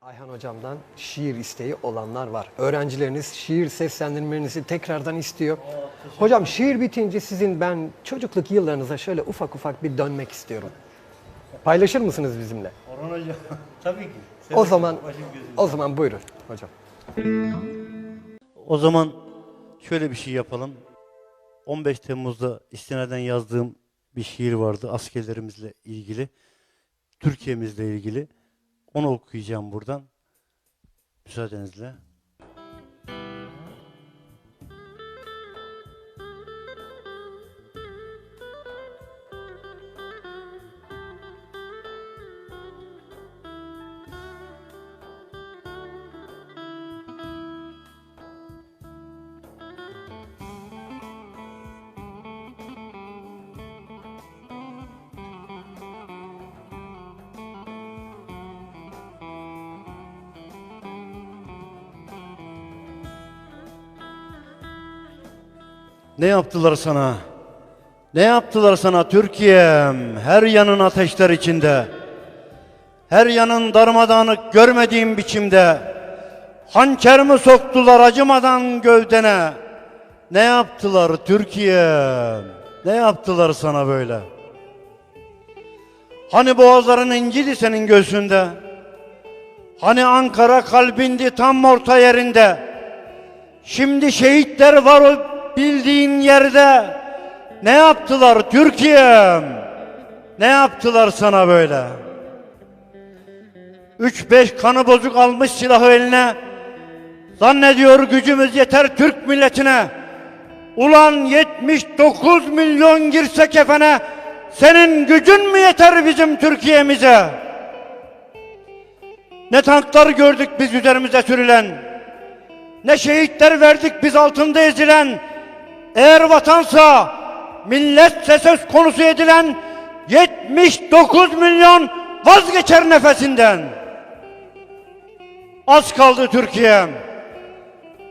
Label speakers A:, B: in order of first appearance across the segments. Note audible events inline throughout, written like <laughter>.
A: Ayhan hocamdan şiir isteği olanlar var. Öğrencileriniz şiir seslendirmenizi tekrardan istiyor. Hocam şiir bitince sizin ben çocukluk yıllarınıza şöyle ufak ufak bir dönmek istiyorum. Paylaşır mısınız bizimle?
B: Orhan Hocam <laughs> tabii ki.
A: O zaman o zaman buyurun hocam.
B: O zaman şöyle bir şey yapalım. 15 Temmuz'da istinaden yazdığım bir şiir vardı askerlerimizle ilgili. Türkiye'mizle ilgili. Onu okuyacağım buradan. Müsaadenizle. Ne yaptılar sana? Ne yaptılar sana Türkiye'm? Her yanın ateşler içinde. Her yanın darmadağınık görmediğim biçimde. Hançer mi soktular acımadan gövdene? Ne yaptılar Türkiye'm? Ne yaptılar sana böyle? Hani boğazların incidi senin göğsünde? Hani Ankara kalbindi tam orta yerinde? Şimdi şehitler var o bildiğin yerde. Ne yaptılar Türkiye'm? Ne yaptılar sana böyle? Üç beş kanı bozuk almış silahı eline. Zannediyor gücümüz yeter Türk milletine. Ulan 79 milyon girse kefene. Senin gücün mü yeter bizim Türkiye'mize? Ne tanklar gördük biz üzerimize sürülen. Ne şehitler verdik biz altında ezilen. Eğer vatansa milletse söz konusu edilen 79 milyon vazgeçer nefesinden. Az kaldı Türkiye.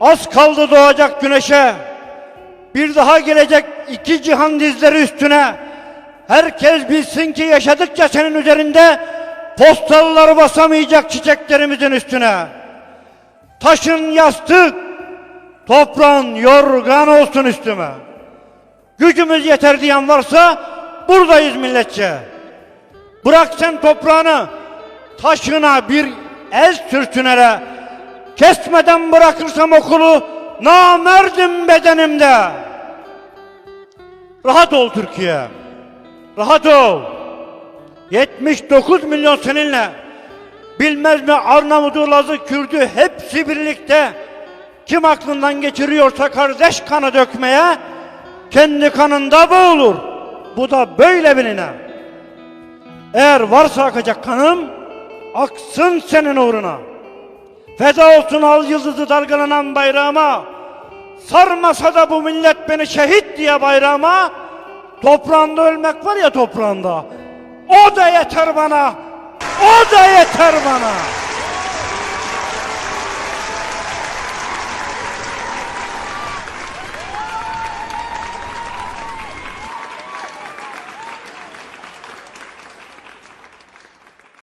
B: Az kaldı doğacak güneşe. Bir daha gelecek iki cihan dizleri üstüne. Herkes bilsin ki yaşadıkça senin üzerinde postallar basamayacak çiçeklerimizin üstüne. Taşın yastık, toprağın yorgan olsun üstüme. Gücümüz yeter diyen varsa buradayız milletçe. Bırak sen toprağını, taşına bir el sürtünere. Kesmeden bırakırsam okulu namerdim bedenimde. Rahat ol Türkiye. Rahat ol. 79 milyon seninle. Bilmez mi Arnavut'u, Laz'ı, Kürd'ü hepsi birlikte. Kim aklından geçiriyorsa kardeş kanı dökmeye kendi kanında boğulur. Bu da böyle biline. Eğer varsa akacak kanım aksın senin uğruna. Feda olsun al yıldızı dalgalanan bayrağıma. Sarmasa da bu millet beni şehit diye bayrağıma. Toprağında ölmek var ya toprağında. O da yeter bana. O da yeter bana.